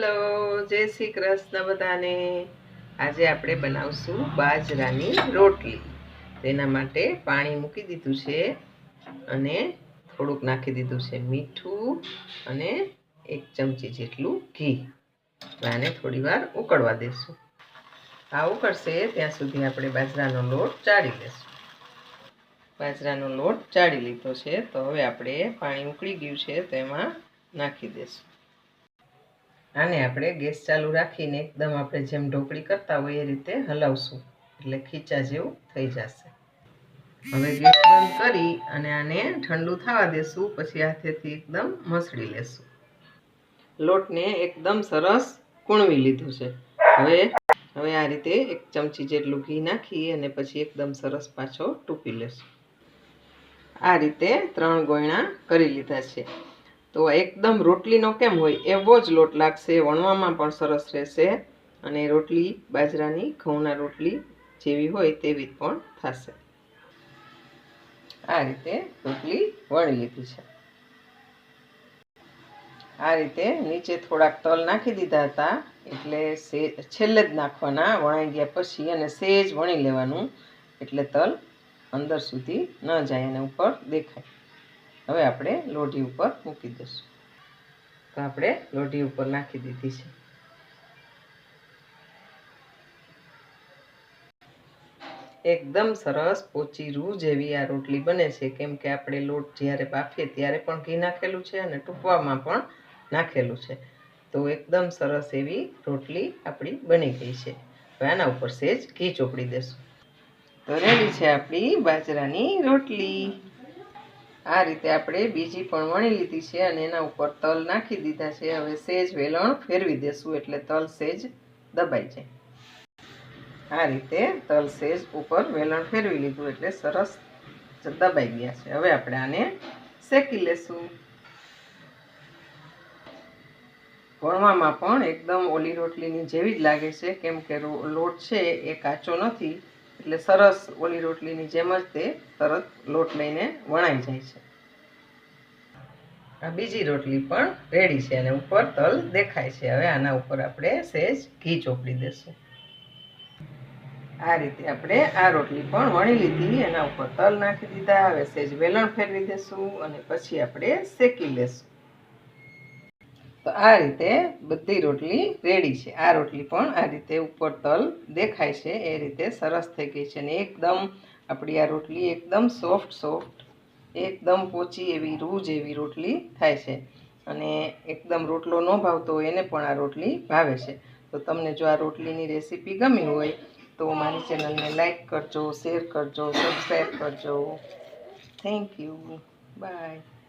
Hello, જય શ્રી કૃષ્ણ બધાને. આજે આપણે બનાવશું બાજરાની રોટલી. તેના માટે પાણી મૂકી દીધું છે અને થોડુંક નાખી દીધું છે મીઠું અને એક ચમચી જેટલું ઘી. આને થોડી વાર ઉકળવા દેશું. આ ઉકળશે ત્યાં સુધી આપણે બાજરાનો લોટ ચાળી લેશું. બાજરાનો લોટ ચાળી લીધો છે, તો હવે આપણે પાણી ઉકળી ગયું છે, તો એમાં નાખી દઈશું આને આપણે ગેસ ચાલુ રાખીને એકદમ આપણે જેમ ઢોકળી કરતા હોય એ રીતે હલાવશું. એટલે ખીચા જેવું થઈ જશે. હવે ગેસ બંધ કરી અને આને ઠંડુ થવા દેશું, પછી હાથેથી એકદમ મસળી લેશું. લોટને એકદમ સરસ કૂણવી લીધું છે. હવે હવે આ રીતે એક ચમચી જેટલું ઘી નાખી અને પછી એકદમ સરસ પાછો ટૂપી લેશું. આ રીતે ત્રણ ગોયણા કરી લીધા છે. તો એકદમ રોટલીનો કેમ હોય એવો જ લોટ લાગશે, વણવામાં પણ સરસ રહેશે અને રોટલી, બાજરાની ઘઉંના રોટલી જેવી હોય તેવી પણ થશે. આ રીતે રોટલી વણી લીધી છે. આ રીતે નીચે થોડાક તલ નાખી દીધા હતા, એટલે છેલ્લે જ નાખવાના, વણાઈ ગયા પછી અને સેજ વણી લેવાનું, એટલે તલ અંદર સુધી ન જાય અને ઉપર દેખાય. હવે આપણે લોટી ઉપર મૂકી દઈશું. તો આપણે લોટી ઉપર નાખી દીધી છે. એકદમ સરસ પોચી રૂ જેવી આ રોટલી બને છે. કેમ કે આપણે લોટ જ્યારે બાફીએ ત્યારે પણ ઘી નાખેલું છે અને ટૂંકવામાં પણ નાખેલું છે. તો એકદમ સરસ એવી રોટલી આપણી બની ગઈ છે. હવે આના ઉપર સેજ ઘી ચોપડી દેશું તો રેડી છે આપણી બાજરાની રોટલી. આ રીતે આપણે બીજી પણ વણી લીધી છે અને એના ઉપર તલ નાખી દીધા છે. હવે સેજ વેલણ ફેરવી દેશું એટલે તલ સેજ દબાઈ જાય. આ રીતે તલ સેજ ઉપર વેલણ ફેરવી લીધું એટલે સરસ દબાઈ ગયા છે. હવે આપણે આને શેકી લેશું. વણવામાં પણ એકદમ ઓલી રોટલીની જેવી જ લાગે છે. કેમ કે લોટ છે એ કાચો નથી. એટલે સરસ ઓલી રોટલીની જેમ જ તે તરત લોટ લઈને વણાઈ જાય છે. આ બીજી રોટલી પણ રેડી છે અને ઉપર તલ દેખાય છે. હવે આના ઉપર આપણે સહેજ ઘી ચોપડી દેશું. આ રીતે આપણે આ રોટલી પણ વણી લીધી, એના ઉપર તલ નાખી દીધા, હવે સહેજ વેલણ ફેરવી દેશું અને પછી આપણે શેકી લેશું. તો આ રીતે બધી રોટલી રેડી છે. આ રોટલી પણ આ રીતે ઉપર તલ દેખાય છે. એ રીતે સરસ થઈ ગઈ છે અને એકદમ આપણી આ રોટલી એકદમ સોફ્ટ સોફ્ટ, એકદમ પોચી એવી રૂ જેવી રોટલી થાય છે. અને એકદમ રોટલો ન ભાવતો હોય એને પણ આ રોટલી ભાવે છે. તો તમને જો આ રોટલીની રેસીપી ગમી હોય તો મારી ચેનલને લાઈક કરજો, શેર કરજો, સબસ્ક્રાઈબ કરજો. Thank you. બાય.